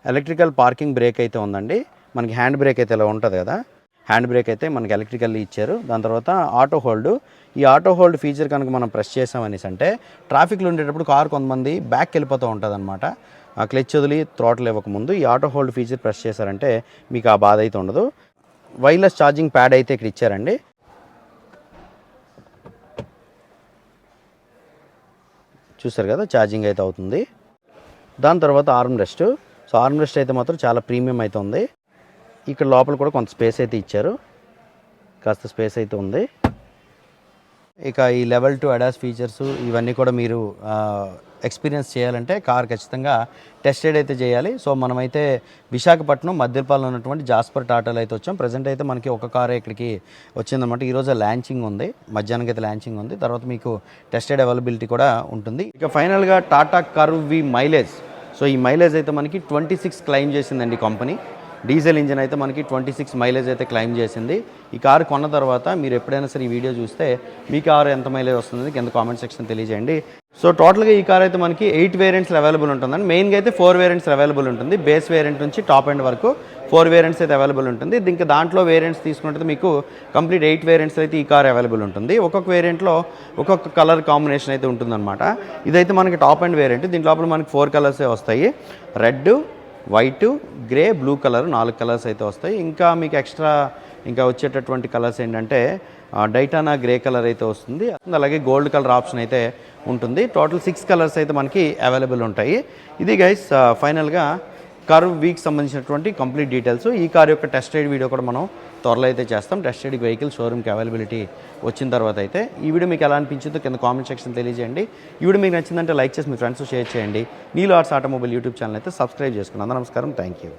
ఎలక్ట్రికల్ పార్కింగ్ బ్రేక్ అయితే ఉందండి. మనకి హ్యాండ్ బ్రేక్ అయితే ఇలా ఉంటుంది కదా. హ్యాండ్ బ్రేక్ అయితే మనకి ఎలక్ట్రికల్ ఇచ్చారు. దాని తర్వాత ఆటో హోల్డ్. ఈ ఆటో హోల్డ్ ఫీచర్ కనుక మనం ప్రెస్ చేసామనేసి అంటే ట్రాఫిక్లో ఉండేటప్పుడు కారు కొంతమంది బ్యాక్ వెళ్ళిపోతూ ఉంటుంది అనమాట ఆ క్లచ్ వదిలి త్రోటలు ఇవ్వకముందు ఈ ఆటో హోల్డ్ ఫీచర్ ప్రెస్ చేశారంటే మీకు ఆ బాధ అయితే ఉండదు. వైర్లెస్ ఛార్జింగ్ ప్యాడ్ అయితే ఇక్కడ ఇచ్చారండి. చూసారు కదా? ఛార్జింగ్ అయితే అవుతుంది. దాని తర్వాత arm rest. So arm rest అయితే మాత్రం చాలా ప్రీమియం అయితే ఉంది. ఇక్కడ లోపల కూడా కొంత స్పేస్ అయితే ఇచ్చారు. కాస్త స్పేస్ అయితే ఉంది. ఇక ఈ లెవెల్ టు అడాస్ ఫీచర్స్ ఇవన్నీ కూడా మీరు ఎక్స్పీరియన్స్ చేయాలంటే కార్ ఖచ్చితంగా టెస్టెడ్ అయితే చేయాలి. సో మనమైతే విశాఖపట్నం మధ్యపాలెంలో ఉన్నటువంటి జాస్పర్ టాటాలు అయితే వచ్చాం. ప్రజెంట్ అయితే మనకి ఒక కారే ఇక్కడికి వచ్చిందన్నమాట. ఈరోజు ల్యాంచింగ్ ఉంది. మధ్యాహ్నం అయితే ల్యాంచింగ్ ఉంది. తర్వాత మీకు టెస్టెడ్ అవైలబిలిటీ కూడా ఉంటుంది. ఇక ఫైనల్గా టాటా కర్వ్ వి మైలేజ్. సో ఈ మైలేజ్ అయితే మనకి ట్వంటీ సిక్స్ క్లైమ్ చేసిందండి కంపెనీ. డీజిల్ ఇంజిన్ అయితే మనకి ట్వంటీ సిక్స్ మైలేజ్ అయితే క్లైమ్ చేసింది. ఈ కారు కొన్న తర్వాత మీరు ఎప్పుడైనా సరే ఈ వీడియో చూస్తే మీ కారు ఎంత మైలేజ్ వస్తుంది కింద కామెంట్ సెక్షన్ తెలియజేయండి. సో టోటల్గా ఈ కార్ అయితే మనకి ఎయిట్ వేరియంట్స్లో అవైలబుల్ ఉంటుందండి. మెయిన్గా అయితే ఫోర్ వేరియంట్స్ అవైలబుల్ ఉంటుంది. బేస్ వేరియంట్ నుంచి టాప్ ఎండ్ వరకు ఫోర్ వేరియంట్స్ అయితే అవైలబుల్ ఉంటుంది. ఇంకా దాంట్లో వేరియంట్స్ తీసుకుంటే మీకు కంప్లీట్ ఎయిట్ వేరియంట్స్ అయితే ఈ కార్ అవైలబుల్ ఉంటుంది. ఒక్కొక్క వేరియంట్లో ఒక్కొక్క కలర్ కాంబినేషన్ అయితే ఉంటుందన్నమాట. ఇదైతే మనకి టాప్ అండ్ వేరియంట్ దీని లోపల మనకి ఫోర్ కలర్సే వస్తాయి. Red white grey blue colour నాలుగు కలర్స్ అయితే వస్తాయి. ఇంకా మీకు ఎక్స్ట్రా ఇంకా వచ్చేటటువంటి కలర్స్ ఏంటంటే డైటానా గ్రే కలర్ అయితే వస్తుంది. అలాగే గోల్డ్ కలర్ ఆప్షన్ అయితే ఉంటుంది. టోటల్ సిక్స్ కలర్స్ అయితే మనకి అవైలబుల్ ఉంటాయి. ఇది గైస్ ఫైనల్గా కర్వ్ వీక్ సంబంధించినటువంటి కంప్లీట్ డీటెయిల్స్. ఈ కార్ యొక్క టెస్ట్ రైడ్ వీడియో కూడా మనం త్వరలో అయితే చేస్తాం. టెస్ట్ రైడ్ వెహికల్ షోరూమ్కి అవైలబిలిటీ వచ్చిన తర్వాత అయితే ఈ వీడియో మీకు ఎలా అనిపించిందో కింద కామెంట్ సెక్షన్ తెలియజేయండి. ఈ వీడియో మీకు నచ్చిందంటే లైక్ చేసి మీ ఫ్రెండ్స్ షేర్ చేయండి. నీలో ఆర్ట్స్ ఆటోమొబైల్ యూట్యూబ్ ఛానల్ అయితే సబ్స్క్రైబ్ చేసుకున్నాను నమస్కారం. Thank you